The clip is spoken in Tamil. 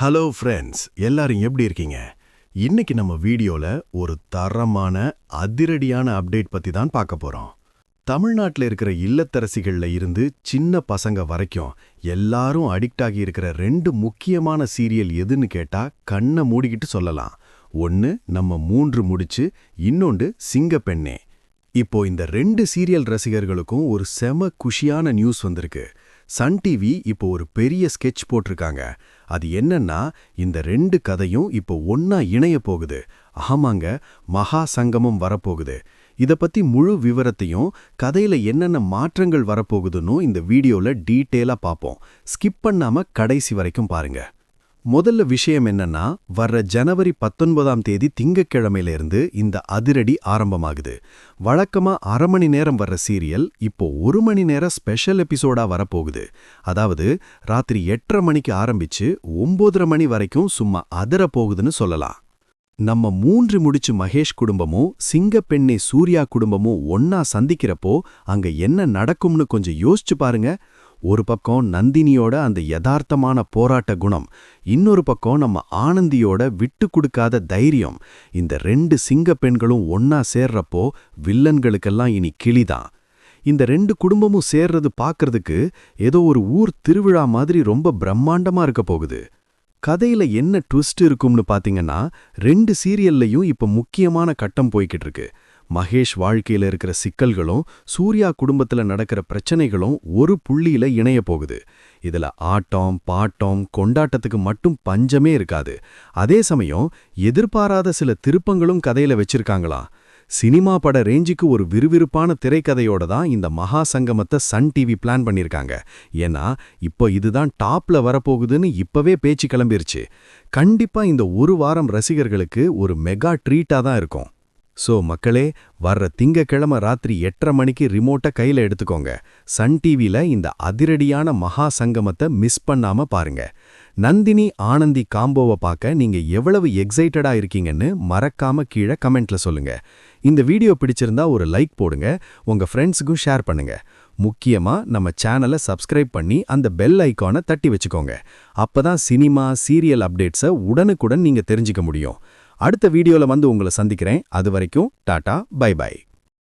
ஹலோ ஃப்ரெண்ட்ஸ் எல்லாரும் எப்படி இருக்கீங்க? இன்னைக்கு நம்ம வீடியோல ஒரு தரமான அதிரடியான அப்டேட் பத்தி தான் பார்க்க போறோம். தமிழ்நாட்டில் இருக்கிற இல்லத்தரசிகள்ல இருந்து சின்ன பசங்க வரைக்கும் எல்லாரும் அடிக்ட் ஆகி இருக்கிற ரெண்டு முக்கியமான சீரியல் எதுன்னு கேட்டா கண்ணை மூடிக்கிட்டு சொல்லலாம். ஒன்னு நம்ம மூன்று முடிச்சு இன்னொன்று சிங்கப்பெண்ணே இப்போ இந்த ரெண்டு சீரியல் ரசிகர்களுக்கும் ஒரு செம குஷியான நியூஸ் வந்திருக்கு. சன் டிவி இப்போ ஒரு பெரிய ஸ்கெட்ச் போட்டிருக்காங்க. அது என்னன்னா இந்த ரெண்டு கதையும் இப்போ ஒன்னா இணைய போகுது. ஆமாங்க மகா சங்கமம் வரப்போகுது. இத பத்தி முழு விவரத்தையும் கதையில என்னென்ன மாற்றங்கள் வரப்போகுதுன்னு இந்த வீடியோல டீட்டெயிலா பார்ப்போம் ஸ்கிப் பண்ணாம கடைசி வரைக்கும் பாருங்க. முதல்ல விஷயம் என்னன்னா வர்ற ஜனவரி பத்தொன்பதாம் தேதி திங்கக்கிழமையிலிருந்து இந்த அதிரடி ஆரம்பமாகுது. வழக்கமா அரை மணி நேரம் வர்ற சீரியல் இப்போ ஒரு மணி நேரம் ஸ்பெஷல் எபிசோடா வரப்போகுது. அதாவது ராத்திரி எட்டரை மணிக்கு ஆரம்பிச்சு ஒம்போதரை மணி வரைக்கும் சும்மா அதிர போகுதுன்னு சொல்லலாம். நம்ம மூன்று முடிச்சு மகேஷ் குடும்பமும் சிங்கப்பெண்ணை சூர்யா குடும்பமும் ஒன்னா சந்திக்கிறப்போ அங்க என்ன நடக்கும்னு கொஞ்சம் யோசிச்சு பாருங்க. ஒரு பக்கம் நந்தினியோட அந்த யதார்த்தமான போராட்ட குணம் இன்னொரு பக்கம் நம்ம ஆனந்தியோட விட்டு கொடுக்காத தைரியம். இந்த ரெண்டு சிங்க பெண்களும் ஒன்னா சேர்றப்போ வில்லன்களுக்கெல்லாம் இனி கிளிதான். இந்த ரெண்டு குடும்பமும் சேர்றது பார்க்கறதுக்கு ஏதோ ஒரு ஊர் திருவிழா மாதிரி ரொம்ப பிரம்மாண்டமா இருக்க போகுது. கதையில என்ன ட்விஸ்ட் இருக்கும்னு பாத்தீங்கன்னா ரெண்டு சீரியல்லையும் இப்ப முக்கியமான கட்டம் போய்கிட்டு இருக்கு. மகேஷ் வாழ்க்கையில இருக்கிற சிக்கல்களும் சூர்யா குடும்பத்துல நடக்கிற பிரச்சனைகளும் ஒரு புள்ளியில இணைய போகுது. இதுல ஆட்டம் பாட்டம் கொண்டாட்டத்துக்கு மட்டும் பஞ்சமே இருக்காது. அதே சமயம் எதிர்பாராத சில திருப்பங்களும் கதையில வச்சிருக்காங்களாம் சினிமா பட ரேஞ்சுக்கு ஒரு விறுவிறுப்பான திரைக்கதையோட தான் இந்த மகா சங்கமத்தை சன் டிவி பிளான் பண்ணியிருக்காங்க ஏன்னா இப்போ இதுதான் டாப்ல வரப்போகுதுன்னு இப்பவே பேச்சு கிளம்பிருச்சு. கண்டிப்பா இந்த ஒரு வாரம் ரசிகர்களுக்கு ஒரு மெகா ட்ரீட்டா தான் இருக்கும். சோ மக்களே வர்ற திங்கக்கிழமை ராத்திரி எட்டரை மணிக்கு ரிமோட்டை கையில் எடுத்துக்கோங்க. சன் டிவியில் இந்த அதிரடியான மகா சங்கமத்தை மிஸ் பண்ணாம பாருங்க. நந்தினி ஆனந்தி காம்போவை பார்க்க நீங்க எவ்வளவு எக்ஸைட்டடாக இருக்கீங்கன்னு மறக்காம கீழே கமெண்ட்ல சொல்லுங்க. இந்த வீடியோ பிடிச்சிருந்தா ஒரு லைக் போடுங்க உங்க ஃப்ரெண்ட்ஸுக்கும் ஷேர் பண்ணுங்க. முக்கியமா நம்ம சேனலை சப்ஸ்கிரைப் பண்ணி அந்த பெல் ஐக்கானை தட்டி வச்சுக்கோங்க. அப்பதான் சினிமா சீரியல் அப்டேட்ஸை உடனுக்குடன் நீங்க தெரிஞ்சுக்க முடியும். அடுத்த வீடியோல வந்து உங்களை சந்திக்கிறேன். அது வரைக்கும் டாடா பை பை.